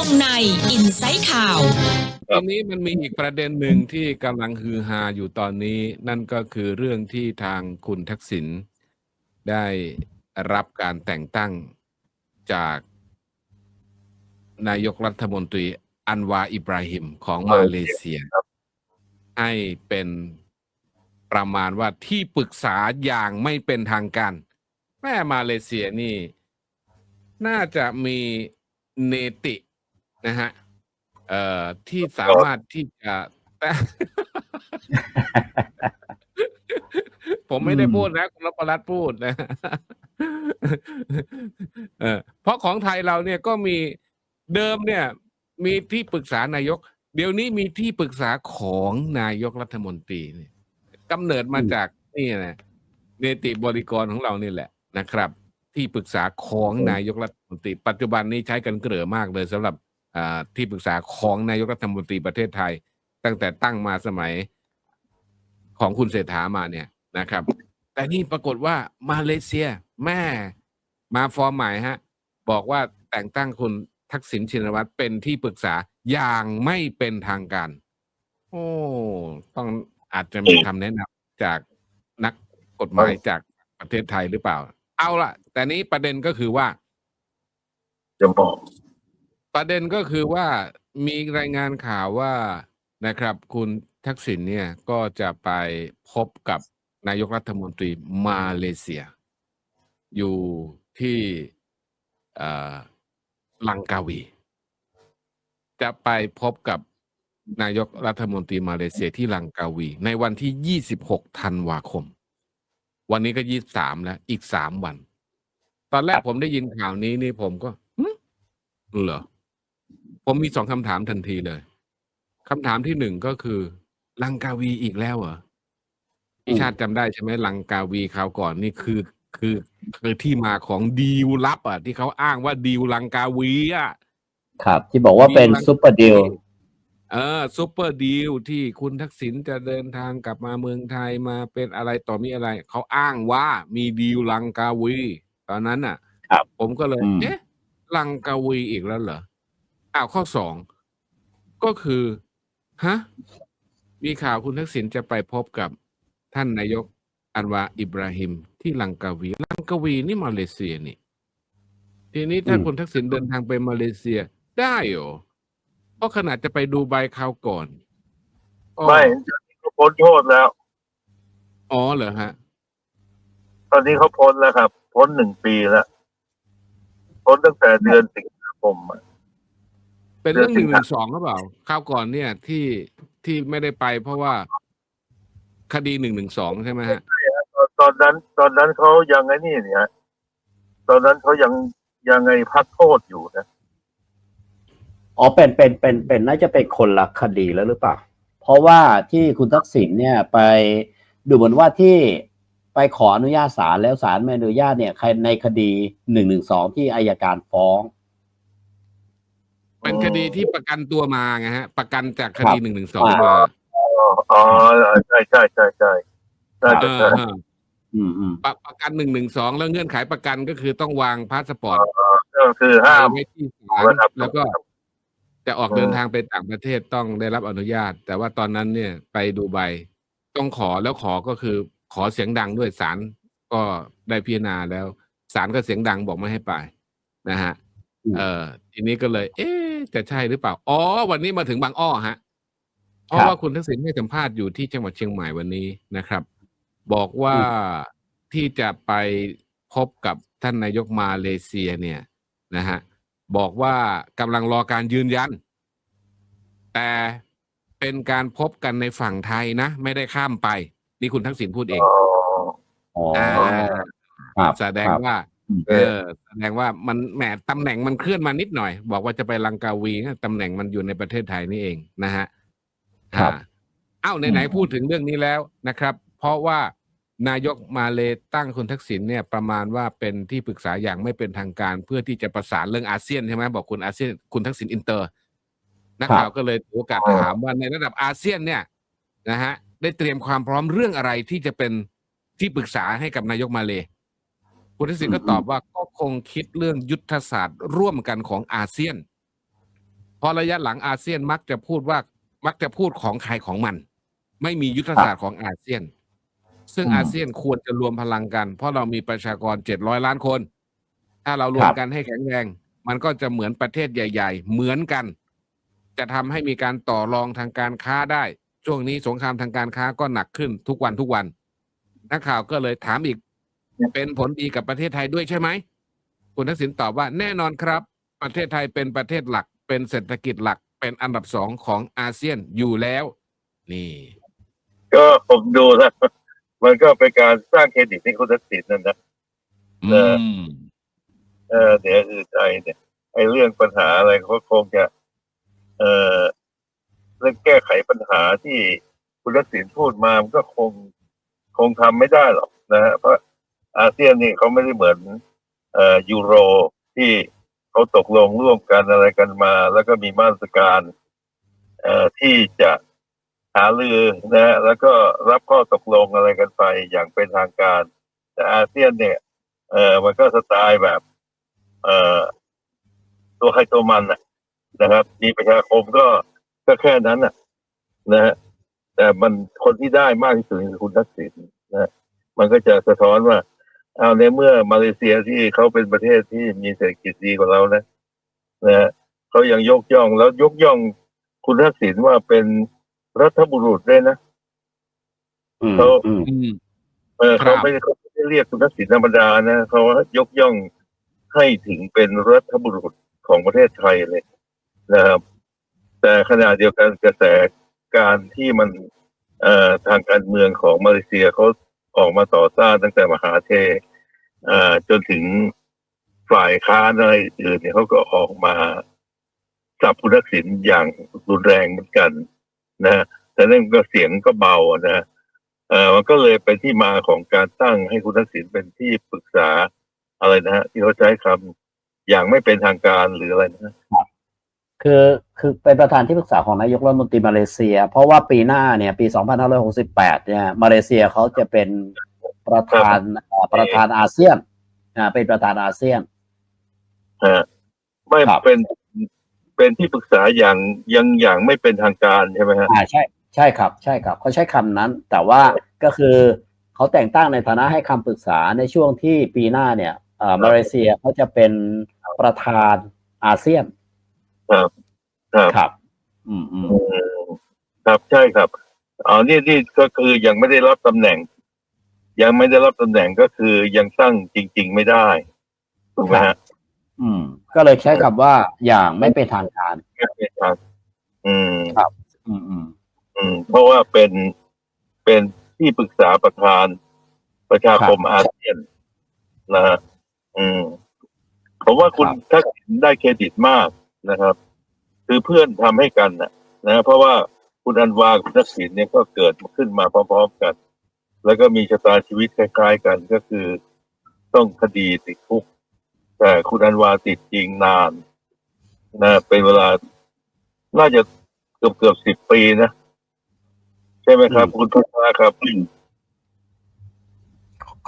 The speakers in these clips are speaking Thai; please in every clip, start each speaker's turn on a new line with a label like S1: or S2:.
S1: วงในอินไซต์ข่าว
S2: ทีนี้มันมีอีกประเด็นหนึ่งที่กำลังฮือฮาอยู่ตอนนี้ นั่นก็คือเรื่องที่ทางคุณทักษิณได้รับการแต่งตั้งจากนายกรัฐมนตรีอันวาอิบราฮิมของมาเลเซีย ให้เป็นประมาณว่าที่ปรึกษาอย่างไม่เป็นทางการแม่มาเลเซียนี่ น่าจะมีเนติ นะฮะเอ่อที่สามารถที่จะแต่ผมไม่ได้พูดนะคุณรปรัตพูดนะเออเพราะของไทยเราเนี่ยก็มีเดิมเนี่ย มีที่ปรึกษานายก เดี๋ยวนี้มีที่ปรึกษาของนายกรัฐมนตรีเนี่ยกำเนิดมาจากนี่นะเนติบริกรของเรานี่แหละนะครับ ที่ปรึกษาของนายกรัฐมนตรี ปัจจุบันนี้ใช้กันเกลือมากเลยสำหรับ ที่ปรึกษาของนายกรัฐมนตรีประเทศไทย ตั้งแต่ตั้งมาสมัยของคุณเศรษฐามาเนี่ยนะครับ แต่นี่ปรากฏว่ามาเลเซียแม่มาฟอร์มใหม่ฮะ บอกว่าแต่งตั้งคุณทักษิณชินวัตรเป็นที่ปรึกษาอย่างไม่เป็นทางการ โอ้ต้องอาจจะมีคำแนะนำจากนักกฎหมายจากประเทศไทยหรือเปล่า เอาละแต่นี้ประเด็นก็คือว่า
S3: จะบอก
S2: ประเด็นก็คือว่ามีรายงานข่าวว่านะครับ คุณทักษิณเนี่ยก็จะไปพบกับนายกรัฐมนตรีมาเลเซีย อยู่ที่ลังกาวี จะไปพบกับนายกรัฐมนตรีมาเลเซียที่ลังกาวี ในวันที่ 26 ธันวาคม วันนี้ก็ 23 แล้ว อีก 3 วัน ตอนแรกผมได้ยินข่าวนี้นี่ผมก็หึเหรอ ผมมีสองคำถามทันทีเลยคำถามที่หนึ่งก็คือ ลังกาวีอีกแล้วเหรอพี่ชาติจำได้ใช่ไหมลังกาวีคราวก่อนนี่คือคือคือที่มาของดีลลับอะ ที่เขาอ้างว่าดีลลังกาวีอะ
S4: ครับ ที่บอกว่าเป็นซุปเปอร์ดีล
S2: เออซูเปอร์ดีลที่คุณทักษิณจะเดินทางกลับมาเมืองไทยมาเป็นอะไรต่อมีอะไร เขาอ้างว่ามีดีลลังกาวี ตอนนั้นอะ
S4: ครับ
S2: ผมก็เลย
S4: อืม
S2: เอ๊ะลังกาวีอีกแล้วเหรอ อ้าวข้อสองก็คือฮะมีข่าวคุณทักษิณจะไปพบกับท่านนายกอันวาอิบราฮิม ที่ลังกาวี ลังกาวีนี่มาเลเซียนี่ ทีนี้ถ้า
S4: อืม
S2: คุณทักษิณเดินทางไปมาเลเซียได้เหรอเพราะขนาดจะไปดูใบคราวก่อนอ๋อ
S3: ไม่เขาพ้นโทษแล้ว
S2: อ๋อเหรอฮะ
S3: ตอนนี้เขาพ้นแล้วครับ พ้นหนึ่งปีแล้ว พ้นตั้งแต่เดือนสิงหาคมอะ
S2: เป็นเรื่องห
S3: เดื
S2: นึ่
S3: องน
S2: ห
S3: สิง
S2: นึ่
S3: หา
S2: งสองหรือเปล่าคราวก่อนเนี่ยที่ที่ไม่ได้ไปเพราะว่าคดีหนึ่งหนึ่งสองใช่ไหมฮะ
S3: ตอนตอนนั้น ตอนนั้นเขายังไงนี่เนี่ยตอนนั้นเขายังยังไงพักโทษอยู่นะ
S4: อ๋อเป็นเป็นเป็นเป็นน่าจะเป็นคนละคดีแล้วหรือเปล่า เพราะว่าที่คุณทักษิณเนี่ยไปดูเหมือนว่าที่ไปขออนุญาตศาลแล้วศาลไม่อนุญาตเนี่ยใครในคดีหนึ่งหนึ่งสองที่อายการฟ้อง
S2: เป็นคดีที่ประกันตัวมาไงฮะ ประกันจากคดี
S4: ครับ
S2: หนึ่งหนึ่งสอง
S4: อ่า
S2: มา
S3: อ๋ออ๋อใช่ใช่ใช่ใช่น่า
S2: เอ
S3: จะ
S2: อ
S3: ใช่
S2: ฮะ
S4: อืมอืม
S2: ประประกันหนึ่งหนึ่งสองแล้วเงื่อนไขประกันก็คือต้องวางพาสปอร์ต
S3: ก็คือห้าม
S2: ไว้ที่ศาล
S3: ระดับ
S2: แล้วก็จะออก
S3: เออ
S2: เดินทางไปต่างประเทศต้องได้รับอนุญาต แต่ว่าตอนนั้นเนี่ยไปดูใบต้องขอแล้วขอก็คือขอเสียงดังด้วยศาลก็ได้พิจารณาแล้วศาลก็เสียงดังบอกไม่ให้ไปนะฮะ
S4: อืม
S2: เออ ทีนี้ก็เลย เอ๊ะจะใช่หรือเปล่า อ๋อ วันนี้มาถึงบางอ้อฮะเพราะว่าคุณทักษิณให้สัมภาษณ์อยู่ที่จังหวัดเชียงใหม่วันนี้นะครับ บอกว่าที่จะไปพบกับท่านนายกมาเลเซียเนี่ยนะฮะบอกว่ากำลังรอการยืนยัน แต่เป็นการพบกันในฝั่งไทยนะ ไม่ได้ข้ามไป นี่คุณทักษิณพูดเอง
S3: อ๋อ
S4: อ๋อ
S2: อ่า
S4: ครับ
S2: แสดง
S4: ครับ
S2: ว่า
S4: อืม
S2: เออแสดงว่ามันแหมตำแหน่งมันเคลื่อนมานิดหน่อย บอกว่าจะไปลังกาวีนะตำแหน่งมันอยู่ในประเทศไทยนี่เองนะฮะ
S4: ครับ
S2: อ่าเอ้าไหนๆพูดถึงเรื่องนี้แล้วนะครับ เพราะว่านายกมาเลตั้งคุณทักษิณเนี่ยประมาณว่าเป็นที่ปรึกษาอย่างไม่เป็นทางการ เพื่อที่จะประสานเรื่องอาเซียนใช่ไหมบอกคุณอาเซียนคุณทักษิณอินเตอร์นักข่าวก็เลยถือโอกาสถามว่าในระดับอาเซียนเนี่ยนะฮะได้เตรียมความพร้อมเรื่องอะไรที่จะเป็นที่ปรึกษาให้กับนายกมาเล คุณทักษิณก็ตอบว่าก็คงคิดเรื่องยุทธศาสตร์ร่วมกันของอาเซียน เพราะระยะหลังอาเซียนมักจะพูดว่ามักจะพูดของใครของมัน ไม่มียุทธศาสตร์ของอาเซียน ซึ่ง
S4: อืม
S2: อาเซียนควรจะรวมพลังกัน เพราะเรามีประชากรเจ็ดร้อยล้านคน ถ้าเรารว
S4: ค
S2: ม
S4: รับ
S2: กันให้แข็งแรง มันก็จะเหมือนประเทศใหญ่ ๆ เหมือนกัน จะทำให้มีการต่อรองทางการค้าได้ ช่วงนี้สงครามทางการค้าก็หนักขึ้นทุกวันทุกวันนักข่าวก็เลยถามอีก เป็นผลดีกับประเทศไทยด้วยใช่ไหม คุณทักษิณตอบว่าแน่นอนครับ ประเทศไทยเป็นประเทศหลัก เป็นเศรษฐกิจหลัก เป็นอันดับสองของอาเซียนอยู่แล้ว นี่
S3: ก็ผมดูแล้วมันก็เป็นการสร้างเครดิตให้คุณทักษิณนั่นนะ
S2: อื
S3: เออ
S2: ม
S3: เออเดี๋ยวอื่นใจเนี่ยไอ้เรื่องปัญหาอะไรเขาคงจะเออเรื่องแก้ไขปัญหาที่คุณทักษิณพูดมามันก็คงคงทำไม่ได้หรอกนะฮะเพราะ อาเซียนนี่เขาไม่ได้เหมือนเอ่อยูโรที่เขาตกลงร่วมกันอะไรกันมา แล้วก็มีมาตรการเอ่อที่จะหาลือนะแล้วก็รับข้อตกลงอะไรกันไปอย่างเป็นทางการ แต่อาเซียนเนี่ย เออมันก็สไตล์แบบ เอ่อตัวใครตัวมันนะครับ มีประชาคมก็ก็แค่นั้นนะนะฮะแต่มันคนที่ได้มากที่สุดคือคุณทักษิณนะ มันก็จะสะท้อนว่า เอาในเมื่อมาเลเซียที่เขาเป็นประเทศที่มีเศรษฐกิจดีกว่าเรานะนะฮะเขายังยกย่องแล้วยกย่องคุณทักษิณว่าเป็นรัฐบุรุษด้วยนะ
S4: อืม
S3: เขา
S4: อืม
S2: อืม
S3: เออ
S2: ครั
S3: เขา
S2: บ
S3: ไม่ได้เขาไม่ได้เรียกคุณทักษิณธรรมดานะเขายกย่องให้ถึงเป็นรัฐบุรุษของประเทศไทยเลยนะครับ แต่ขณะเดียวกันกระแสการที่มันเอ่อทางการเมืองของมาเลเซียเขา ออกมาต่อต้านตั้งแต่มหาเทอ่อจนถึงฝ่ายค้านอะไรอื่นเนี่ยเขาก็ออกมาจับคุณทักษิณอย่างรุนแรงเหมือนกัน นะฮะแต่นั่นก็เสียงก็เบานะฮะเออมันก็เลยเป็นที่มาของการตั้งให้คุณทักษิณเป็นที่ปรึกษาอะไรนะฮะที่เขาใช้คำอย่างไม่เป็นทางการหรืออะไรนะ
S4: คือคือเป็นประธานที่ปรึกษาของนายกรัฐมนตรีมาเลเซีย เพราะว่าปีหน้าเนี่ยปี 2568 เนี่ยมาเลเซียเขาจะเป็นประธานเอ่อประธานอาเซียนอ่าเป็นประธานอาเซียน
S3: ฮะไม่
S4: ครับ
S3: เป็นเป็นที่ปรึกษาอย่างยังอย่างไม่เป็นทางการใช่ไหมฮะ
S4: อ่าใช่ใช่ครับ ใช่ครับเขาใช้คำนั้น แต่ว่าก็คือเขาแต่งตั้งในฐานะให้คำปรึกษาในช่วงที่ปีหน้าเนี่ยเอ่อมาเลเซียเขาจะเป็นประธานอาเซียน
S3: ครับ ครับ
S4: ครับ อืมอืม
S3: อืมครับใช่ครับอ๋อนี่นี่ก็คือยังไม่ได้รับตำแหน่ง ยังไม่ได้รับตำแหน่งก็คือยังตั้งจริง ๆ ไม่ได้ถูกไหมฮะ
S4: อืม ก็เลยใช้คำว่าอย่างไม่เป็นทางการ
S3: ไม่เป็นทางอืม
S4: อืมอืม
S3: อืม เพราะว่าเป็นเป็นที่ปรึกษาประธานประชาคมอาเซียนนะฮะอืมผมว่าคุณทักษิณได้เครดิตมาก นะครับ คือเพื่อนทำให้กันนะนะเพราะว่าคุณอันวากับคุณทักษิณเนี่ยก็เกิดขึ้นมาพร้อมๆกัน แล้วก็มีชะตาชีวิตคล้าย ๆ กันก็คือต้องคดีติดคุก แต่คุณอันวาติดจริงนานนะเป็นเวลาน่าจะเกือบเกือบสิบปีนะใช่ไหมครับ คุณพัฒนาครับ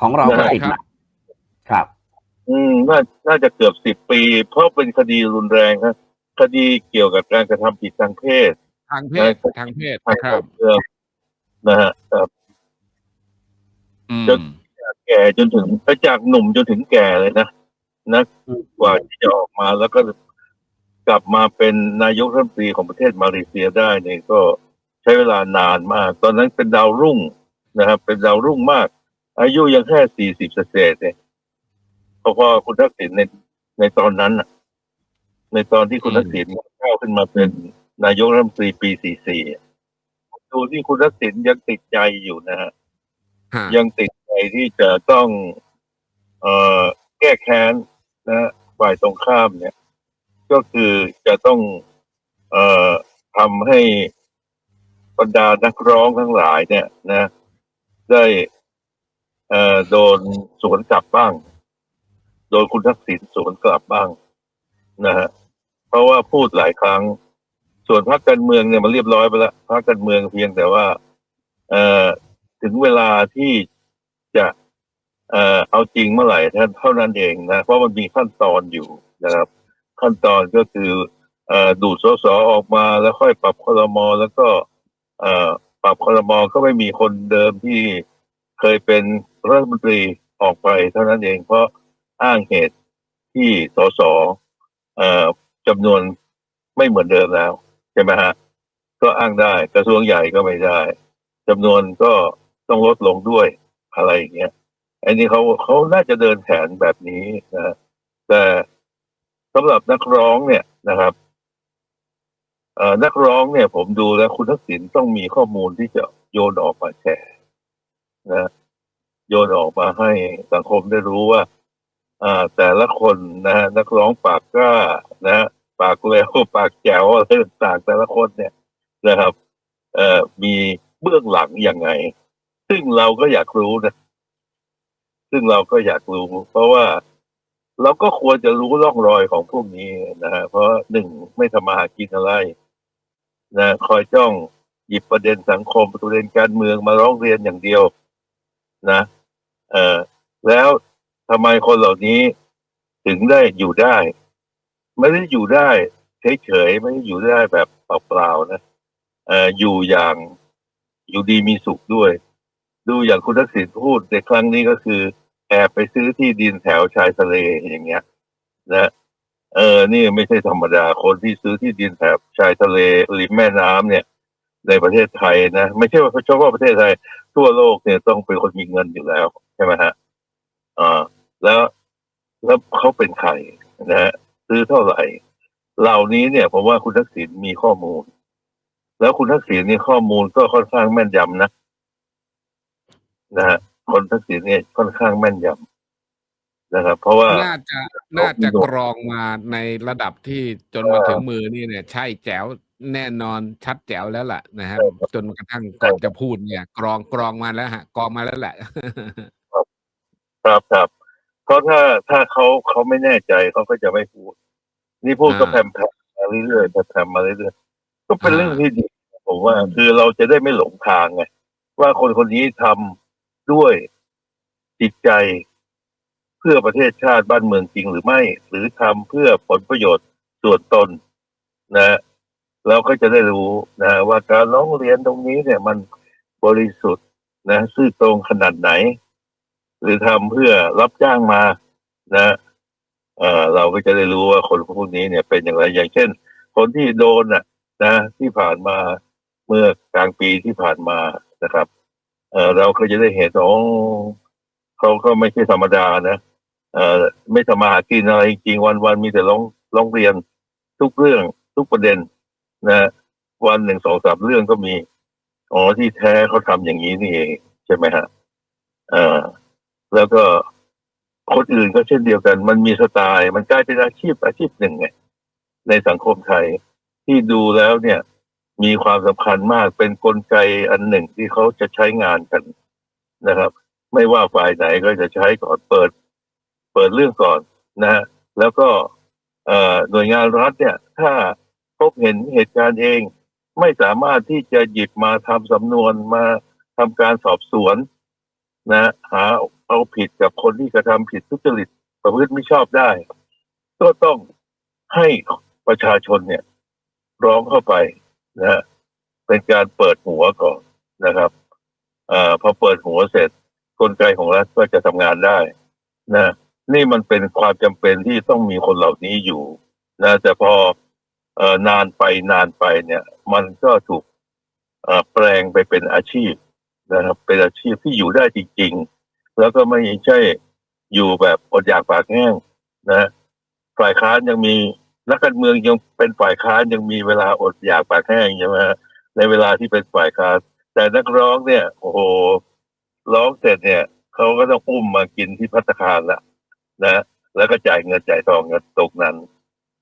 S4: ของเราก็
S3: ได้
S4: ติด
S2: ครับ
S4: หนักครับ
S3: อืม น่าน่าจะเกือบสิบปี เพราะเป็นคดีรุนแรงครับ คดีเกี่ยวกับการกระทำผิดทางเพศ
S2: ทางเพศทางเพศ
S3: ทาง
S2: ครับ
S3: การเมืองนะฮะครับ
S2: อืม
S3: จนแก่จนถึงไปจากหนุ่มจนถึงแก่เลยนะนะ
S4: อืม
S3: กว่าที่จะออกมาแล้วก็กลับมาเป็นนายกรัฐมนตรีของประเทศมาเลเซียได้เนี่ยก็ใช้เวลานานมาก ตอนนั้นเป็นดาวรุ่งนะครับ เป็นดาวรุ่งมาก อายุยังแค่สี่สิบเศษๆเองพอๆคุณทักษิณในในตอนนั้นน่ะ ในตอนที่คุณทักษิณเข้าขึ้นมาเป็นนายกรัฐมนตรีปีสี่สี่ดูที่คุณทักษิณยังติดใจอยู่นะฮะ
S2: ฮะ
S3: ยังติดใจที่จะต้อง เอ่อแก้แค้นนะฝ่ายตรงข้ามเนี่ย ก็คือจะต้อง เอ่อทำให้บรรดานักร้องทั้งหลายเนี่ยนะ ได้เอ่อโดนสวนกลับบ้าง โดนคุณทักษิณสวนกลับบ้างนะฮะ เพราะว่าพูดหลายครั้ง ส่วนพรรคการเมืองเนี่ยมันเรียบร้อยไปแล้วพรรคการเมืองเพียงแต่ว่า เอ่อถึงเวลาที่จะเอ่อเอาจริงเมื่อไหร่เท่านั้นเองนะเพราะมันมีขั้นตอนอยู่นะครับ ขั้นตอนก็คือเอ่อดูดสสออกมาแล้วค่อยปรับคลมอแล้วก็เอ่อปรับคลมอก็ไม่มีคนเดิมที่เคยเป็นรัฐมนตรีออกไปเท่านั้นเองเพราะอ้างเหตุที่สสเอ่อ จำนวนไม่เหมือนเดิมแล้วใช่ไหมฮะก็อ้างได้กระทรวงใหญ่ก็ไม่ได้จำนวนก็ต้องลดลงด้วยอะไรอย่างเงี้ยอันนี้เขาเขาน่าจะเดินแผนแบบนี้นะแต่สำหรับนักร้องเนี่ยนะครับเอ่อนักร้องเนี่ย ผมดูแล้วคุณทักษิณต้องมีข้อมูลที่จะโยนออกมาแชร์นะโยนออกมาให้สังคมได้รู้ว่า แต่ละคนนะฮะนักร้องปากก้านะฮะปากเร็วปากแจ๋วอะไรต่างๆแต่ละคนเนี่ยนะครับเอ่อมีเบื้องหลังยังไง ซึ่งเราก็อยากรู้นะ ซึ่งเราก็อยากรู้ เพราะว่าเราก็ควรจะรู้ร่องรอยของพวกนี้นะฮะเพราะหนึ่งไม่ทำมาหากินอะไรนะคอยจ้องหยิบประเด็นสังคมประเด็นการเมืองมาร้องเรียนอย่างเดียว นะเออแล้ว ทำไมคนเหล่านี้ถึงได้อยู่ได้ ไม่ได้อยู่ได้เฉยๆไม่ได้อยู่ได้แบบเปล่าๆนะเอ่ออยู่อย่างอยู่ดีมีสุขด้วย ดูอย่างคุณทักษิณพูดในครั้งนี้ก็คือ แอบไปซื้อที่ดินแถวชายทะเลอย่างเงี้ย นะเออ นี่ไม่ใช่ธรรมดา คนที่ซื้อที่ดินแถบชายทะเลริมแม่น้ำเนี่ย ในประเทศไทยนะ ไม่ใช่ว่าเฉพาะประเทศไทย ทั่วโลกเนี่ยต้องเป็นคนมีเงินอยู่แล้ว ใช่ไหมฮะอ่า แล้วแล้วเขาเป็นใครนะฮะซื้อเท่าไหร่ เหล่านี้เนี่ยผมว่าคุณทักษิณมีข้อมูล แล้วคุณทักษิณนี่ข้อมูลก็ค่อนข้างแม่นยำนะนะฮะคนทักษิณเนี่ยค่อนข้างแม่นยำนะครับ เพราะว่า
S2: น่าจะน่าจะกรองมาในระดับที่จนมาถึงมือนี่เนี่ย ใช่แจ๋วแน่นอนชัดแจ๋วแล้วล่ะนะฮะ
S3: ใช่ครับ
S2: จนกระทั่งก่อนจะพูดเนี่ย กรองกรองมาแล้วฮะกรองมาแล้วแหละ
S3: ครับครับ เพราะถ้าถ้าเขาเขาไม่แน่ใจเขาก็จะไม่พูด นี่พูดก็
S2: อ่า
S3: แผ่มๆมาเรื่อยๆแผ่มๆมาเรื่อยๆก็เป็น
S2: อ่า
S3: เรื่องที่ดีผมว่า คือเราจะได้ไม่หลงทางไงว่าคนคนนี้ทำด้วยจิตใจเพื่อประเทศชาติบ้านเมืองจริงหรือไม่ หรือทำเพื่อผลประโยชน์ส่วนตนนะเราก็จะได้รู้นะ ว่าการร้องเรียนตรงนี้เนี่ยมันบริสุทธิ์นะซื่อตรงขนาดไหน หรือทำเพื่อรับจ้างมานะเออเราก็จะได้รู้ว่าคนพวกนี้เนี่ยเป็นอย่างไรอย่างเช่น คนที่โดนน่ะ นะ ที่ผ่านมาเมื่อกลางปีที่ผ่านมานะครับ เออเราก็จะได้เห็นว่าโอ้เขาก็ไม่ใช่ธรรมดานะเออไม่ทำมาหากินอะไรจริงๆวันมีแต่ร้องร้องเรียนทุกเรื่องทุกประเด็น นะวันหนึ่งสองสามเรื่องก็มีอ๋อที่แท้เขาทำอย่างนี้นี่เองใช่ไหมฮะเอ่อ แล้วก็คนอื่นก็เช่นเดียวกัน มันมีสไตล์ มันกลายเป็นอาชีพอาชีพหนึ่งไงในสังคมไทยที่ดูแล้วเนี่ย มีความสำคัญมากเป็นกลไกอันหนึ่งที่เขาจะใช้งานกันนะครับ ไม่ว่าฝ่ายไหนก็จะใช้ก่อนเปิด เปิดเรื่องก่อนนะฮะแล้วก็เอ่อหน่วยงานรัฐเนี่ย ถ้าพบเห็นเหตุการณ์เอง ไม่สามารถที่จะหยิบมาทำสำนวนมาทำการสอบสวนนะ หา เอาผิดกับคนที่กระทำผิดทุจริตประพฤติไม่ชอบได้ ก็ต้องให้ประชาชนเนี่ย ร้องเข้าไปนะฮะเป็นการเปิดหัวก่อนนะครับอ่าพอเปิดหัวเสร็จกลไกของรัฐก็จะทำงานได้นะนี่มันเป็นความจำเป็นที่ต้องมีคนเหล่านี้อยู่นะแต่พอเอนานไปนานไปเนี่ย มันก็ถูกอแปลงไปเป็นอาชีพนะครับ เป็นอาชีพที่อยู่ได้จริง ๆ แล้วก็ไม่ใช่อยู่แบบอดอยากปากแห้งนะฝ่ายค้านยังมีนักการเมืองยังเป็นฝ่ายค้านยังมีเวลาอดอยากปากแห้งใช่ไหมฮะในเวลาที่เป็นฝ่ายค้านแต่นักร้องเนี่ย โอ้โหร้องเสร็จเนี่ยเขาก็ต้องอุ้มมากินที่พัตคารละนะแล้วก็จ่ายเงินจ่ายทองเงินตกนั้น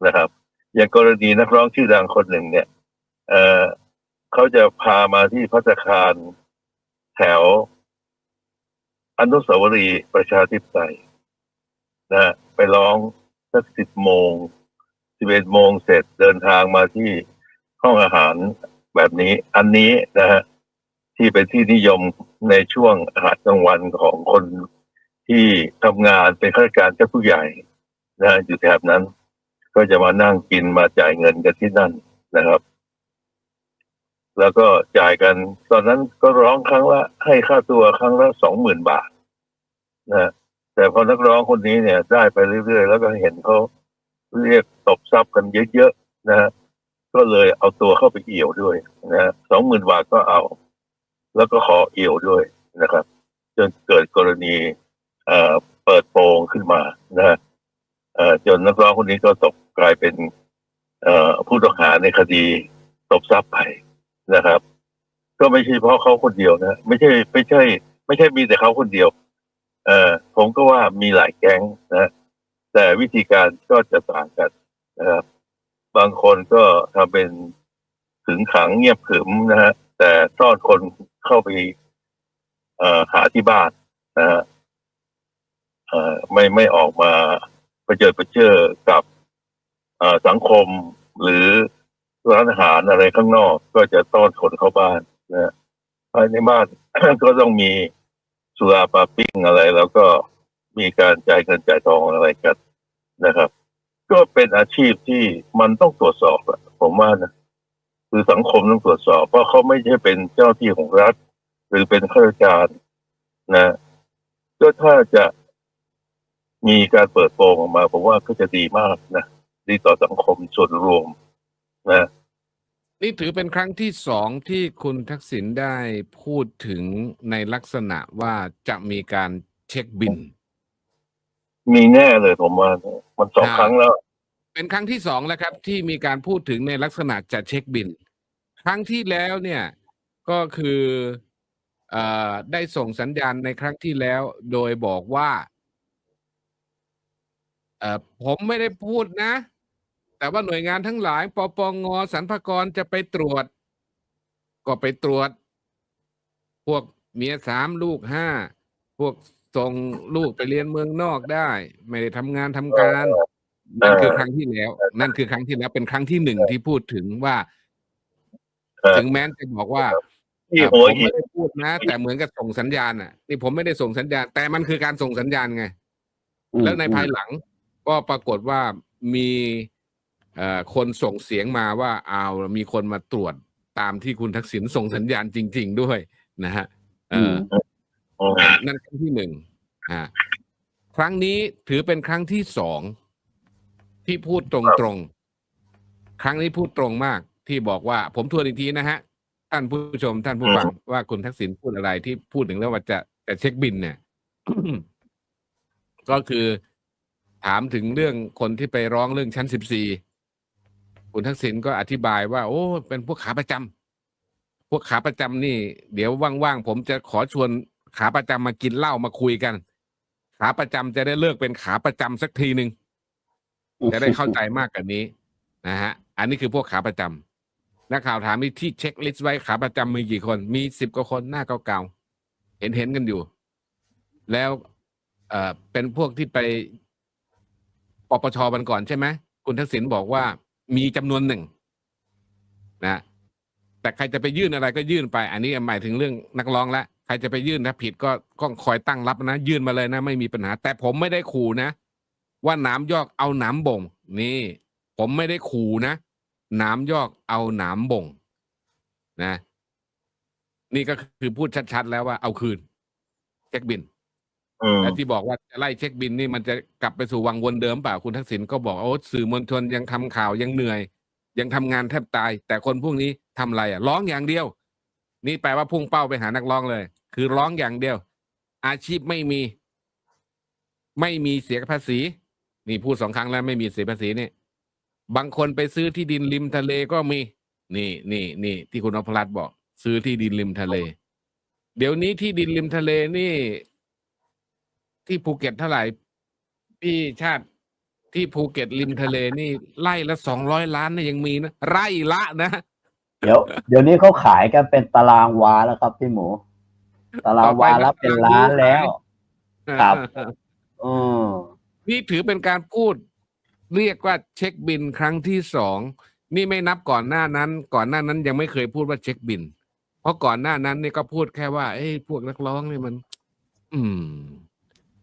S3: นะครับ อย่างกรณีนักร้องชื่อดังคนหนึ่งเนี่ย เออเขาจะพามาที่พัตคารแถว อนุสาวรีย์ประชาธิปไตยนะไปร้องสักสิบโมงสิบเอ็ดโมงเสร็จเดินทางมาที่ห้องอาหารแบบนี้ อันนี้นะฮะที่เป็นที่นิยมในช่วงอาหารกลางวันของคนที่ทำงานเป็นข้าราชการเจ้าผู้ใหญ่นะฮะอยู่แถบนั้น ก็จะมานั่งกินมาจ่ายเงินกันที่นั่นนะครับ แล้วก็จ่ายกัน ตอนนั้นก็ร้องครั้งละให้ค่าตัวครั้งละสองหมื่นบาทนะแต่พอนักร้องคนนี้เนี่ย ได้ไปเรื่อยๆ แล้วก็เห็นเขาเรียกตบซับกันเยอะๆนะฮะก็เลยเอาตัวเข้าไปเอี่ยวด้วยนะสองหมื่นบาทก็เอา แล้วก็ขอเอี่ยวด้วยนะครับ จนเกิดกรณีเอ่อเปิดโปงขึ้นมานะฮะเอ่อจนนักร้องคนนี้ก็ตกกลายเป็น เอ่อผู้ต้องหาในคดีตบทรัพย์ไป นะครับ ก็ไม่ใช่เพราะเขาคนเดียวนะไม่ใช่ ไม่ใช่ ไม่ใช่มีแต่เขาคนเดียว เอ่อผมก็ว่ามีหลายแก๊งนะแต่วิธีการก็จะต่างกันนะครับบางคนก็ทำเป็นขึงขังเงียบขรึมนะฮะแต่ซ่อนคนเข้าไปเอ่อหาที่บ้านนะฮะเอ่อไม่ไม่ออกมาประเจอประเจอกับเอ่อสังคมหรือ ร้านอาหารอะไรข้างนอกก็จะต้อนคนเข้าบ้านนะภายในบ้านก็ต้องมีสุราปาปิ้งอะไร แล้วก็มีการจ่ายเงินจ่ายทองอะไรกันนะครับ ก็เป็นอาชีพที่มันต้องตรวจสอบอะผมว่านะคือสังคมต้องตรวจสอบ เพราะเขาไม่ใช่เป็นเจ้าหน้าที่ของรัฐ หรือเป็นข้าราชการนะก็ถ้าจะมีการเปิดโปงออกมา ผมว่าก็จะดีมากนะดีต่อสังคมส่วนรวม นะ
S2: นี่ถือเป็นครั้งที่สองที่คุณทักษิณได้พูดถึงในลักษณะว่าจะมีการเช็คบิน
S3: มีแน่เลยผมว่านะมันสอง
S2: อ่า
S3: ครั้งแล้ว
S2: เป็นครั้งที่สองแล้วครับ ที่มีการพูดถึงในลักษณะจะเช็คบิน ครั้งที่แล้วเนี่ยก็คือเอ่อได้ส่งสัญญาณในครั้งที่แล้ว โดยบอกว่าเอ่อผมไม่ได้พูดนะ แต่ว่าหน่วยงานทั้งหลายปปงสรรพากรจะไปตรวจ ก็ไปตรวจ พวกเมียสามลูกห้าพวกส่งลูกไปเรียนเมืองนอกได้ ไม่ได้ทำงานทำการนั่นคือครั้งที่แล้ว นั่นคือครั้งที่แล้วเป็นครั้งที่หนึ่งที่พูดถึงว่า
S3: เออ
S2: ถึงแม้จะบอกว่า
S3: ที่
S2: อะ
S3: หั
S2: ผ
S3: ว
S2: ม
S3: หิน
S2: ไม่ได้พูดนะ แต่เหมือนกับส่งสัญญาณอะนี่ผมไม่ได้ส่งสัญญาณ แต่มันคือการส่งสัญญาณไง
S4: อืม
S2: แล้วในภายหลังก็ปรากฏว่ามีเอ่อ คนส่งเสียงมาว่าเอาวมีคนมาตรวจตามที่คุณทักษิณส่งสัญญาณจริง ๆ ด้วยนะฮะเอออ
S3: อืม
S2: อะนั่นครั้งที่หนึ่งอ่าครั้งนี้ถือเป็นครั้งที่สองที่พูดตรงๆ ครั้งนี้พูดตรงมาก ที่บอกว่า ผมทวนอีกทีนะฮะ ท่านผู้ชมท่านผู้ฟังว่าคุณทักษิณพูดอะไรที่พูดถึงเรื่องว่าจะจะเช็คบินเนี่ย ก็คือถามถึงเรื่องคนที่ไปร้องเรื่องชั้นสิบสี่ คุณทักษิณก็อธิบายว่า โอ้ เป็นพวกขาประจำพวกขาประจำนี่ เดี๋ยวว่างๆผมจะขอชวนขาประจำมากินเหล้ามาคุยกัน ขาประจำจะได้เลิกเป็นขาประจำสักทีหนึ่งจะได้เข้าใจมากกว่านี้นะฮะ อันนี้คือพวกขาประจำนักข่าวถามนี่ที่เช็คลิสต์ไว้ขาประจำมีกี่คน มีสิบกว่าคนหน้าเก่าๆเห็นเห็นๆกันอยู่ แล้วเอ่อเป็นพวกที่ไปปปชวันก่อนใช่ไหมคุณทักษิณบอกว่า มีจำนวนหนึ่งนะแต่ใครจะไปยื่นอะไรก็ยื่นไป อันนี้หมายถึงเรื่องนักร้องละใครจะไปยื่นถ้าผิดก็ก็คอยตั้งรับนะ ยื่นมาเลยนะ ไม่มีปัญหา แต่ผมไม่ได้ขู่นะ ว่าหนามยอกเอาหนามบ่ง นี่ ผมไม่ได้ขู่นะหนามยอกเอาหนามบ่ง นะ นี่ก็คือพูดชัดๆแล้วว่าเอาคืน เช็คบิน
S3: อืม
S2: และที่บอกว่าจะไล่เช็คบินนี่มันจะกลับไปสู่วังวนเดิมเปล่าคุณทักษิณก็บอกโอ้สื่อมวลชนยังทำข่าวยังเหนื่อย ยังทำงานแทบตาย แต่คนพวกนี้ทำอะไรอะ ร้องอย่างเดียว นี่แปลว่าพุ่งเป้าไปหานักร้องเลย คือร้องอย่างเดียว อาชีพไม่มี ไม่มีเสียภาษี นี่พูดสองครั้งแล้วไม่มีเสียภาษีนี่บางคนไปซื้อที่ดินริมทะเลก็มี นี่นี่นี่ที่คุณอภรัตน์บอก ซื้อที่ดินริมทะเล เดี๋ยวนี้ที่ดินริมทะเลนี่ ที่ภูเก็ตเท่าไหร่พี่ชาติที่ภูเก็ตริมทะเลนี่ไร่ละสองร้อยล้านเนี่ยยังมีนะไร่ละนะ
S4: เดี๋ยวเดี๋ยวนี้เขาขายกันเป็นตารางวาแล้วครับพี่หมู ตารางวาแล้วเป็นล้านแล้วครับอืม
S2: นี่ถือเป็นการพูด เรียกว่าเช็คบินครั้งที่สองนี่ไม่นับก่อนหน้านั้น ก่อนหน้านั้นยังไม่เคยพูดว่าเช็คบิน เพราะก่อนหน้านั้นนี่ก็พูดแค่ว่าเอ้ยพวกนักร้องนี่มัน อืม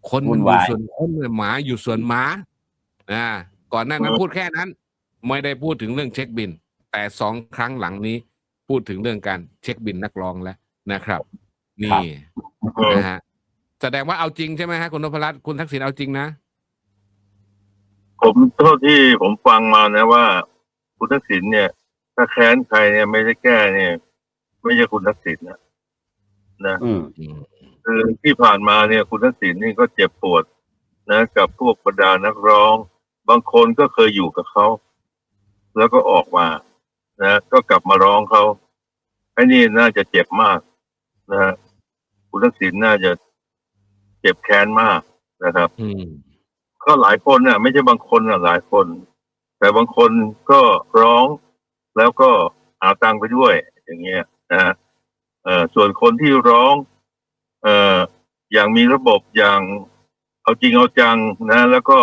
S2: คนมันอยู่ส่วนคนหมาอยู่ส่วนหมาอ่าก่อนหน้านั้น
S3: อืม
S2: พูดแค่นั้น ไม่ได้พูดถึงเรื่องเช็คบิน แต่สองครั้งหลังนี้พูดถึงเรื่องการเช็คบินนักร้องแล้วนะครับ นี่
S3: อืม
S2: นะฮะแสดงว่าเอาจริงใช่ไหมฮะคุณนพรัตน์คุณทักษิณเอาจริงนะ
S3: ผมเท่าที่ผมฟังมานะว่า คุณทักษิณเนี่ย ถ้าแค้นใครเนี่ยไม่ได้แก้เนี่ย ไม่ใช่คุณทักษิณนะนะ
S4: อืม
S3: คือที่ผ่านมาเนี่ยคุณทักษิณนี่ก็เจ็บปวดนะ กับพวกบรรดานักร้อง บางคนก็เคยอยู่กับเขา แล้วก็ออกมา นะ ก็กลับมาร้องเขาไอ้นี่น่าจะเจ็บมากนะฮะคุณทักษิณน่าจะเจ็บแค้นมากนะครับ
S2: อืม
S3: ก็หลายคนน่ะ ไม่ใช่บางคนน่ะหลายคน แต่บางคนก็ร้องแล้วก็เอาตังค์ไปด้วย อย่างเงี้ยนะฮะเอ่อส่วนคนที่ร้อง เอ่ออย่างมีระบบอย่างเอาจริงเอาจังนะ แล้วก็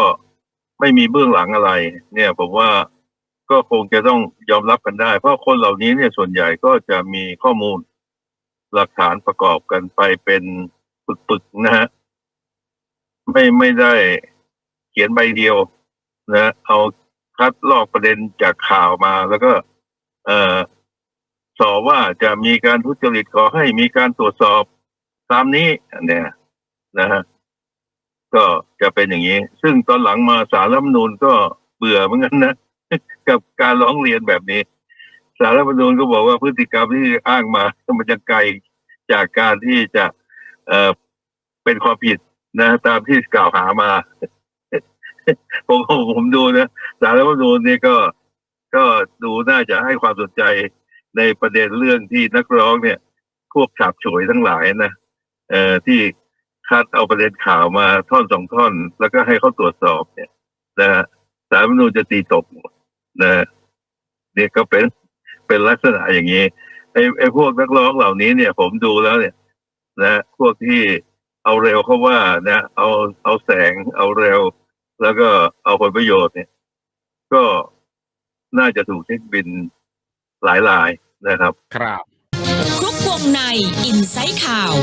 S3: ไม่มีเบื้องหลังอะไร เนี่ยผมว่าก็คงจะต้องยอมรับกันได้ เพราะคนเหล่านี้เนี่ยส่วนใหญ่ก็จะมีข้อมูลหลักฐานประกอบกันไปเป็นปึกๆนะฮะไม่ไม่ได้เขียนใบเดียวนะเอาคัดลอกประเด็นจากข่าวมา แล้วก็ เอ่อสอบว่าจะมีการทุจริตขอให้มีการตรวจสอบ ตามนี้เนี่ยนะฮะก็จะเป็นอย่างนี้ ซึ่งตอนหลังมาสารรัฐมนูญก็เบื่อเหมือนกันนะกับการร้องเรียนแบบนี้ สารรัฐมนูญก็บอกว่าพฤติกรรมที่อ้างมามันจะไกลจากการที่จะเอ่อเป็นความผิดนะ ตามที่กล่าวหามาผมผมดูนะสารรัฐมนูญเนี่ก็ก็ดูน่าจะให้ความสนใจในประเด็นเรื่องที่นักร้องเนี่ย พวกฉับฉวยทั้งหลายนะ เอ่อที่คัดเอาประเด็นข่าวมาท่อนสองท่อน แล้วก็ให้เขาตรวจสอบเนี่ยนะสารมนูจะตีตกนะฮะเนี่ยก็เป็นเป็นลักษณะอย่างนี้ไอ้ไอ้พวกนักร้องเหล่านี้เนี่ย ผมดูแล้วเนี่ย นะพวกที่เอาเร็วเขาว่านะเอาเอาแสงเอาเร็ว แล้วก็เอาผลประโยชน์เนี่ย ก็น่าจะถูกเช็คบินหลายรายนะครับ
S2: ครับ
S1: ครุกวงในอินไซต์ข่าว